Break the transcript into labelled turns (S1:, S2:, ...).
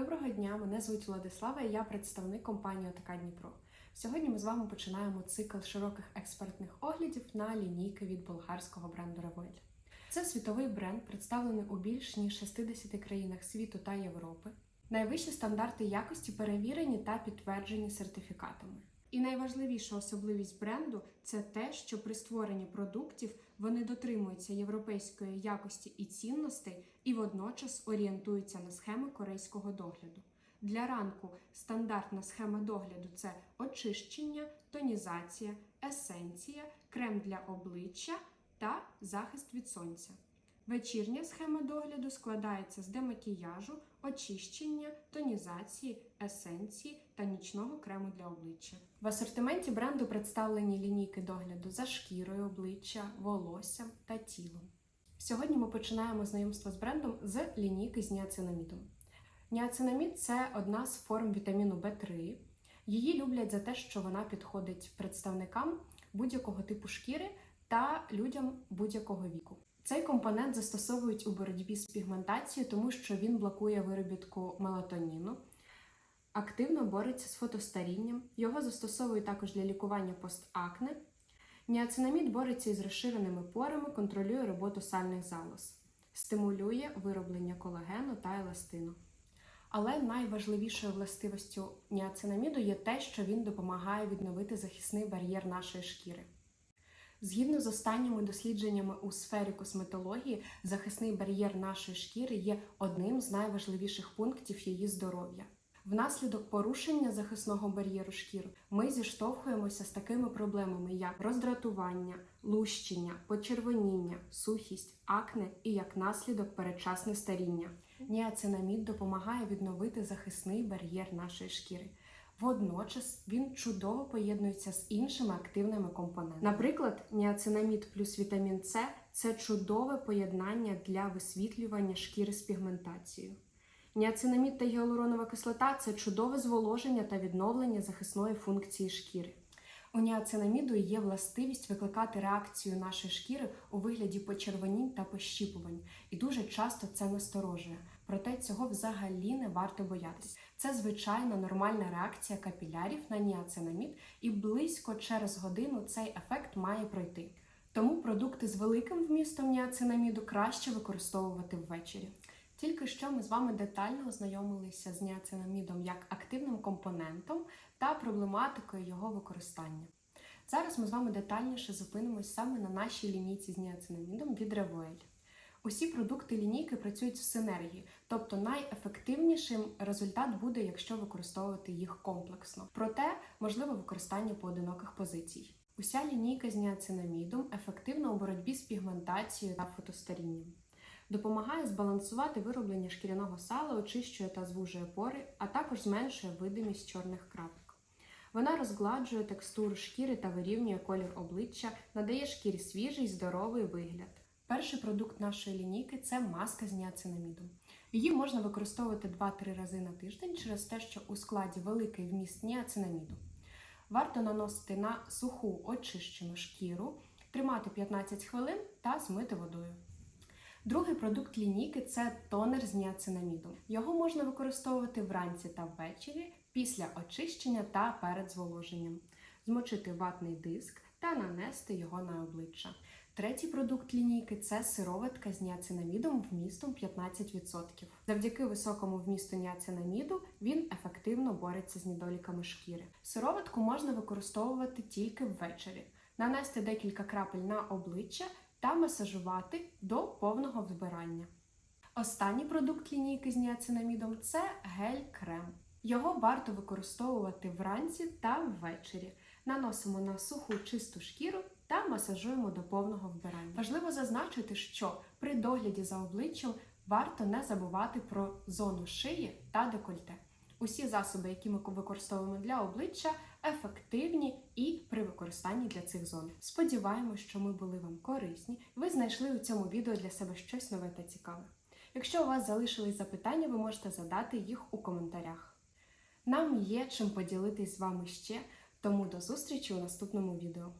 S1: Доброго дня, мене звуть Владислава і я представник компанії ОТК Дніпро. Сьогодні ми з вами починаємо цикл широких експертних оглядів на лінійки від болгарського бренду Revoil. Це світовий бренд, представлений у більш ніж 60 країнах світу та Європи. Найвищі стандарти якості перевірені та підтверджені сертифікатами. І найважливіша особливість бренду це те, що при створенні продуктів вони дотримуються європейської якості і цінностей і водночас орієнтуються на схеми корейського догляду. Для ранку стандартна схема догляду це очищення, тонізація, есенція, крем для обличчя та захист від сонця. Вечірня схема догляду складається з демакіяжу, очищення, тонізації, есенції та нічного крему для обличчя. В асортименті бренду представлені лінійки догляду за шкірою обличчя, волоссям та тілом. Сьогодні ми починаємо знайомство з брендом з лінійки з ніацинамідом. Ніацинамід це одна з форм вітаміну В3. Її люблять за те, що вона підходить представникам будь-якого типу шкіри та людям будь-якого віку. Цей компонент застосовують у боротьбі з пігментацією, тому що він блокує виробітку мелатоніну, активно бореться з фотостарінням. Його застосовують також для лікування постакне. Ніацинамід бореться із розширеними порами, контролює роботу сальних залоз, стимулює вироблення колагену та еластину. Але найважливішою властивостю ніацинаміду є те, що він допомагає відновити захисний бар'єр нашої шкіри. Згідно з останніми дослідженнями у сфері косметології, захисний бар'єр нашої шкіри є одним з найважливіших пунктів її здоров'я. Внаслідок порушення захисного бар'єру шкіри ми зіштовхуємося з такими проблемами, як роздратування, лущення, почервоніння, сухість, акне і як наслідок передчасне старіння. Ніацинамід допомагає відновити захисний бар'єр нашої шкіри. Водночас він чудово поєднується з іншими активними компонентами. Наприклад, ніацинамід плюс вітамін С це чудове поєднання для висвітлювання шкіри з пігментацією. Ніацинамід та гіалуронова кислота це чудове зволоження та відновлення захисної функції шкіри. У ніацинаміду є властивість викликати реакцію нашої шкіри у вигляді почервонінь та пощіпувань, і дуже часто це насторожує. Проте цього взагалі не варто боятися. Це звичайна нормальна реакція капілярів на ніацинамід, і близько через годину цей ефект має пройти. Тому продукти з великим вмістом ніацинаміду краще використовувати ввечері. Тільки що ми з вами детально ознайомилися з ніацинамідом як активним компонентом та проблематикою його використання. Зараз ми з вами детальніше зупинимось саме на нашій лінійці з ніацинамідом від Revoil. Усі продукти лінійки працюють в синергії, тобто найефективнішим результат буде, якщо використовувати їх комплексно. Проте можливе використання поодиноких позицій. Уся лінійка з ніацинамідом ефективна у боротьбі з пігментацією та фотостарінням. Допомагає збалансувати вироблення шкіряного сала, очищує та звужує пори, а також зменшує видимість чорних крапок. Вона розгладжує текстуру шкіри та вирівнює колір обличчя, надає шкірі свіжий здоровий вигляд. Перший продукт нашої лінійки це маска з ніацинамідом. Її можна використовувати 2-3 рази на тиждень через те, що у складі великий вміст ніацинаміду. Варто наносити на суху очищену шкіру, тримати 15 хвилин та змити водою. Другий продукт лінійки це тонер з ніацинамідом. Його можна використовувати вранці та ввечері після очищення та перед зволоженням, змочити ватний диск та нанести його на обличчя. Третій продукт лінійки це сироватка з ніацинамідом вмістом 15%. Завдяки високому вмісту ніацинаміду він ефективно бореться з недоліками шкіри. Сироватку можна використовувати тільки ввечері, нанести декілька крапель на обличчя та масажувати до повного вбирання. Останній продукт лінійки з ніацинамідом це гель-крем. Його варто використовувати вранці та ввечері. Наносимо на суху чисту шкіру та масажуємо до повного вбирання. Важливо зазначити, що при догляді за обличчям варто не забувати про зону шиї та декольте. Усі засоби, які ми використовуємо для обличчя, ефективні і при використанні для цих зон. Сподіваємось, що ми були вам корисні, ви знайшли у цьому відео для себе щось нове та цікаве. Якщо у вас залишились запитання, ви можете задати їх у коментарях. Нам є чим поділитись з вами ще, тому до зустрічі у наступному відео.